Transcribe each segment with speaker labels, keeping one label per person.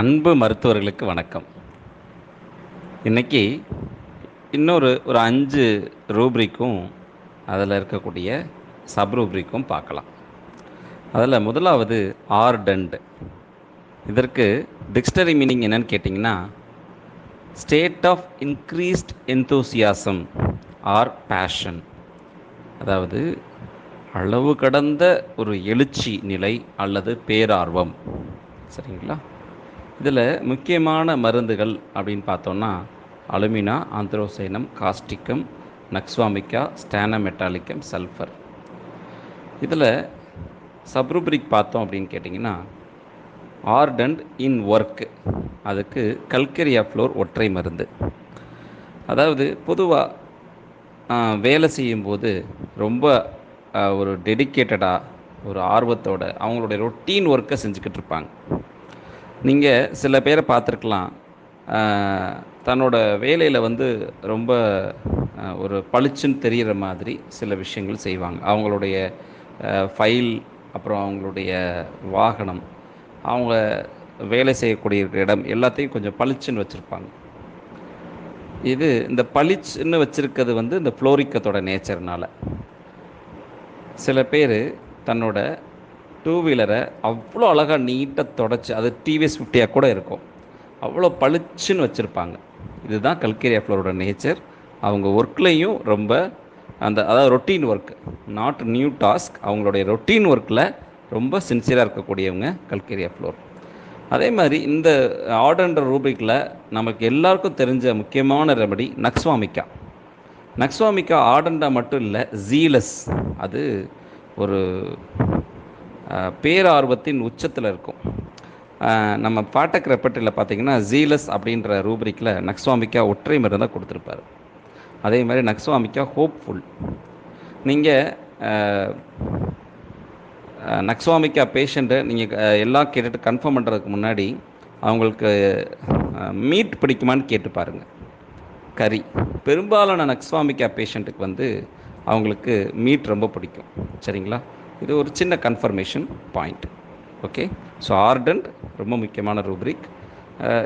Speaker 1: அன்பு மருத்துவர்களுக்கு வணக்கம். இன்றைக்கி இன்னொரு ஒரு அஞ்சு ரூப்ரிக்கும் அதில் இருக்கக்கூடிய சப் ரூப்ரிக்கும் பார்க்கலாம். அதில் முதலாவது ஆர்டண்ட் இதற்கு டிக்ஷனரி மீனிங் என்னன்னு கேட்டிங்கன்னா state of increased enthusiasm or passion. அதாவது அளவு கடந்த ஒரு எழுச்சி நிலை அல்லது பேரார்வம். சரிங்களா? இதில் முக்கியமான மருந்துகள் அப்படின்னு பார்த்தோன்னா அலுமினா ஆந்த்ரோசைனம் காஸ்டிக்கம் நக்ஸ்வாமிக்கா ஸ்டானமெட்டாலிக்கம் சல்ஃபர். இதில் சப்ரூப்ரிக் பார்த்தோம் அப்படின்னு கேட்டிங்கன்னா ஆர்டன்ட் இன் ஒர்க் அதுக்கு கல்கரியா ஃப்ளோர் ஒற்றை மருந்து. அதாவது பொதுவாக வேலை செய்யும்போது ரொம்ப ஒரு டெடிக்கேட்டடாக ஒரு ஆர்வத்தோட அவங்களுடைய ரொட்டீன் ஒர்க்கை செஞ்சுக்கிட்டு இருப்பாங்க. நீங்கள் சில பேரை பார்த்துருக்கலாம். தன்னோட வேலையில் வந்து ரொம்ப ஒரு பளிச்சுன்னு தெரிகிற மாதிரி சில விஷயங்கள் செய்வாங்க. அவங்களுடைய ஃபைல் அப்புறம் அவங்களுடைய வாகனம் அவங்க வேலை செய்யக்கூடிய இடம் எல்லாத்தையும் கொஞ்சம் பளிச்சுன்னு வச்சுருப்பாங்க. இது இந்த பளிச்சுன்னு வச்சுருக்கிறது வந்து இந்த ஃப்ளோரிக்கத்தோட நேச்சர்னால். சில பேர் தன்னோட டூ வீலரை அவ்வளோ அழகாக நீட்டாக தொடச்சி அது டிவிஎஸ் ஃபிஃப்டியாக கூட இருக்கும். அவ்வளோ பளிச்சுன்னு வச்சுருப்பாங்க. இதுதான் கல்கேரியா ஃப்ளோரோட நேச்சர். அவங்க ஒர்க்லேயும் ரொம்ப அந்த அதாவது routine work not new task அவங்களுடைய ரொட்டீன் ஒர்க்கில் ரொம்ப சின்சியராக இருக்கக்கூடியவங்க கல்கேரியா ஃப்ளோர். அதே மாதிரி இந்த ஆர்டர்ன்ற ரூபிக்கில் நமக்கு எல்லாருக்கும் தெரிஞ்ச முக்கியமான ரெமடி நக்ஸ்வாமிக்கா நக்ஸ்வாமிக்கா ஆர்டண்டா மட்டும் இல்லை ஜீலஸ் அது ஒரு பேரார்வத்தின் உச்சத்தில் இருக்கும். நம்ம பாட்டக் ரெப்பட்டில் பார்த்தீங்கன்னா ஜீலஸ் அப்படின்ற ரூபரிக்கில் நக்ஸ்வாமிக்கா ஒற்றை மருந்தாக கொடுத்துருப்பாரு. அதே மாதிரி நக்ஸ்வாமிக்கா ஹோப்ஃபுல் நீங்கள் நக்ஸ்வாமிக்கா பேஷண்ட்டை நீங்கள் எல்லாம் கேட்டுட்டு கன்ஃபார்ம் பண்ணுறதுக்கு முன்னாடி அவங்களுக்கு மீட் பிடிக்குமான்னு கேட்டு பாருங்கள் கறி. பெரும்பாலான நக்ஸ்வாமிக்கா பேஷண்ட்டுக்கு வந்து அவங்களுக்கு மீட் ரொம்ப பிடிக்கும். சரிங்களா? இது ஒரு சின்ன confirmation point okay so ardent ரொம்ப முக்கியமான ரூப்ரிக்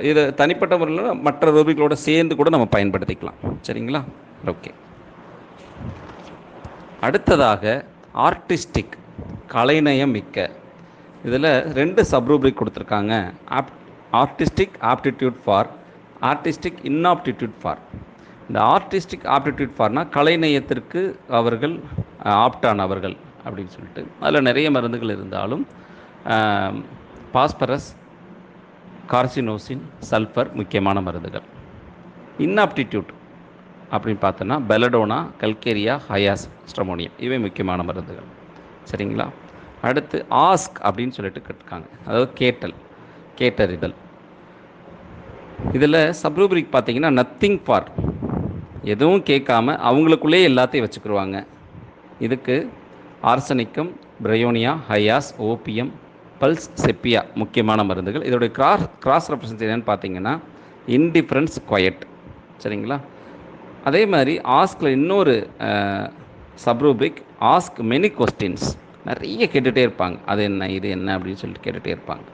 Speaker 1: இதை தனிப்பட்ட முறையில் மற்ற ரூபிக்களோட சேர்ந்து கூட நம்ம பயன்படுத்திக்கலாம். சரிங்களா? ஓகே அடுத்ததாக ஆர்டிஸ்டிக் கலைநயம் மிக்க. இதில் ரெண்டு சப்ரூப்ரிக் கொடுத்துருக்காங்க. Of artistic aptitude for artistic inaptitude for இந்த ஆர்டிஸ்டிக் ஆப்டிடியூட் ஃபார்னால் கலைநயத்திற்கு அவர்கள் ஆப்டானவர்கள் அப்படின்னு சொல்லிட்டு. அதில் நிறைய மருந்துகள் இருந்தாலும் பாஸ்பரஸ் கார்சினோசின் சல்ஃபர் முக்கியமான மருந்துகள். இன்ஆப்டிடியூட் அப்படின்னு பார்த்தோன்னா பெலடோனா கல்கேரியா ஹயாஸ் ஸ்ட்ரமோனியம். இவை முக்கியமான மருந்துகள். சரிங்களா? அடுத்து ஆஸ்க் அப்படின்னு சொல்லிட்டு கேட்டுருக்காங்க. அதாவது கேட்டல் கேட்டறிதல். இதில் சப்ரூபரிக் பார்த்தீங்கன்னா நத்திங் ஃபார் எதுவும் கேட்காம அவங்களுக்குள்ளே எல்லாத்தையும் வச்சுக்கிருவாங்க. இதுக்கு arsenicum bryonia hyos opium puls sepia முக்கியமான மருந்துகள். இதோடைய கிராஸ் கிராஸ் ரெப்ரசன்ட் என்னன்னு பார்த்தீங்கன்னா இன்டிஃபரன்ஸ் குவயட் சரிங்களா? அதே மாதிரி ஆஸ்கில் இன்னொரு சப்ரூபிக் ஆஸ்க் மெனி கொஸ்டின்ஸ் நிறைய கேட்டுகிட்டே இருப்பாங்க. அது என்ன இது என்ன அப்படின்னு சொல்லிட்டு கேட்டுகிட்டே இருப்பாங்க.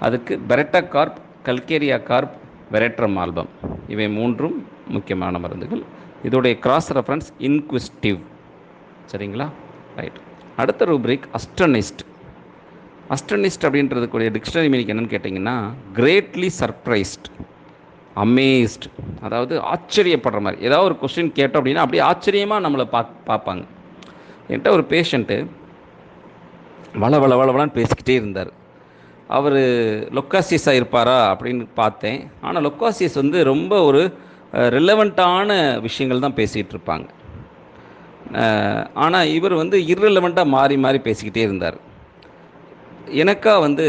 Speaker 1: அதுக்கு baryta carb calcarea carb veratrum album இவை மூன்றும் முக்கியமான மருந்துகள். இதோடைய கிராஸ் ரெஃபரன்ஸ் இன்குவிஸ்டிவ் சரிங்களா? ரைட் அடுத்த ரூப்ரிக் அஸ்டனிஸ்ட் அஸ்டனிஸ்ட் அப்படின்றதுக்குரிய டிக்ஷனரி மீனிங் என்னென்னு கேட்டிங்கன்னா கிரேட்லி சர்ப்ரைஸ்ட் அமேஸ்ட் அதாவது ஆச்சரியப்படுற மாதிரி. ஏதாவது ஒரு கொஸ்டின் கேட்டோம் அப்படின்னா அப்படியே ஆச்சரியமாக நம்மளை பா பார்ப்பாங்க. என்கிட்ட ஒரு பேஷண்ட்டு வள வள வள பேசிக்கிட்டே இருந்தார். அவர் லொக்காசியஸாக இருப்பாரா அப்படின்னு பார்த்தேன். ஆனால் லொக்காசியஸ் வந்து ரொம்ப ஒரு ரிலவெண்ட்டான விஷயங்கள் தான் பேசிகிட்டு இருப்பாங்க. ஆனால் இவர் வந்து irrelevant-ஆ மாறி மாறி பேசிக்கிட்டே இருந்தார். எனக்கா வந்து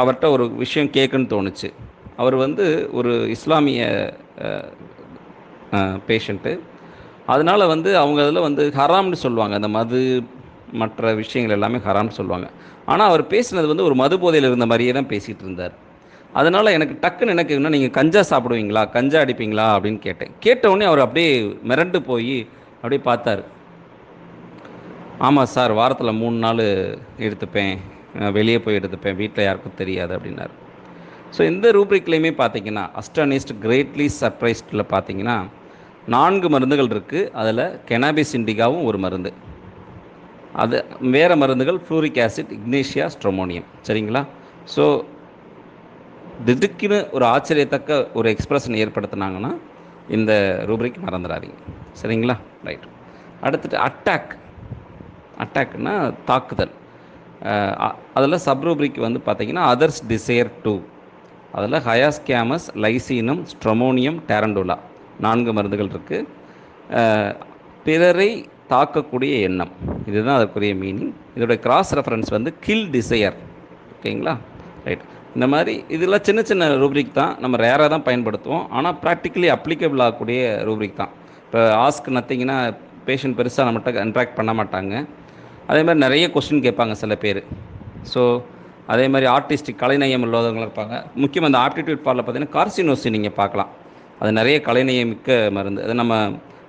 Speaker 1: அவர்கிட்ட ஒரு விஷயம் கேட்குன்னு தோணுச்சு. அவர் வந்து ஒரு இஸ்லாமிய பேஷண்ட்டு அதனால் வந்து அவங்க அதில் வந்து ஹராம்னு சொல்லுவாங்க. அந்த மது மற்ற விஷயங்கள் எல்லாமே ஹராம்னு சொல்லுவாங்க. ஆனால் அவர் பேசினது வந்து ஒரு மது போதையில் இருந்த மாதிரியே தான் பேசிகிட்டு இருந்தார். அதனால் எனக்கு டக்குன்னு எனக்கு என்ன நீங்கள் கஞ்சா சாப்பிடுவீங்களா? கஞ்சா அடிப்பீங்களா? அப்படின்னு கேட்டேன். கேட்ட உடனே அவர் அப்படியே மிரண்டு போய் அப்படியே பார்த்தார். ஆமாம் சார் வாரத்தில் மூணு நாள் எடுத்துப்பேன். வெளியே போய் எடுத்துப்பேன். வீட்டில் யாருக்கும் தெரியாது அப்படின்னாரு. ஸோ இந்த ரூப்ரிக்லேயுமே பார்த்தீங்கன்னா அஸ்டானிஸ்ட் கிரேட்லி சர்ப்ரைஸ்டில் பார்த்தீங்கன்னா நான்கு மருந்துகள் இருக்குது அதில் கெனாபிஸ் இண்டிகாவும் ஒரு மருந்து. அது வேறு மருந்துகள் ஃப்ளூரிக் ஆசிட் இக்னேஷியா ஸ்ட்ரோமோனியம் சரிங்களா? ஸோ திடுக்குன்னு ஒரு ஆச்சரியத்தக்க ஒரு எக்ஸ்பிரஷன் ஏற்படுத்தினாங்கன்னா இந்த ரூப்ரிக் மறந்துடாதீங்க. சரிங்களா? ரைட் அடுத்துட்டு அட்டாக் அட்டாக்னா தாக்குதல். அதில் சப்ரூப்ரிக் வந்து பார்த்தீங்கன்னா அதர்ஸ் டிசையர் டூ அதில் ஹயாஸ்கேமஸ் லைசீனம் ஸ்ட்ரமோனியம் டேரண்டோலா நான்கு மருந்துகள் இருக்குது பிறரை தாக்கக்கூடிய எண்ணம். இதுதான் அதற்குரிய மீனிங் இதோட கிராஸ் ரெஃபரன்ஸ் வந்து கில் டிசையர் ஓகேங்களா? ரைட் இந்த மாதிரி இதெல்லாம் சின்ன சின்ன ரூப்ரிக் தான். நம்ம ரேராக தான் பயன்படுத்துவோம். ஆனால் ப்ராக்டிக்கலி அப்ளிகபிள் ஆகக்கூடிய ரூப்ரிக் தான். இப்போ ஆஸ்க் நத்திங்கன்னா பேஷண்ட் பெருசாக நம்மகிட்ட இன்ட்ராக்ட் பண்ண மாட்டாங்க. அதே மாதிரி நிறைய கொஸ்டின் கேட்பாங்க சில பேர். ஸோ அதே மாதிரி ஆர்டிஸ்டிக் கலைநயம் இல்லாதவங்க இருப்பாங்க. முக்கியமாக அந்த ஆப்டிடியூட் பார்ல பார்த்தீங்கன்னா கார்சினோசி நீங்கள் பார்க்கலாம். அது நிறைய கலைநயம் மிக்க மருந்து. அது நம்ம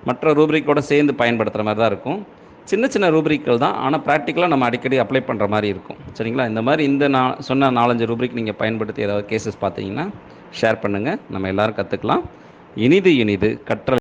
Speaker 1: மற்ற ரூப்ரிக்கோடு சேர்ந்து பயன்படுத்துகிற மாதிரி தான் இருக்கும். சின்ன சின்ன ரூப்ரிக்கள் தான். ஆனால் ப்ராக்டிக்கலாக நம்ம அடிக்கடி அப்ளை பண்ணுற மாதிரி இருக்கும். சரிங்களா? இந்த மாதிரி இந்த நான் சொன்ன நாலஞ்சு ரூப்ரிக் நீங்கள் பயன்படுத்தி ஏதாவது கேசஸ் பார்த்தீங்கன்னா ஷேர் பண்ணுங்கள் நம்ம எல்லோரும் கற்றுக்கலாம் இனிது இனிது கற்றல்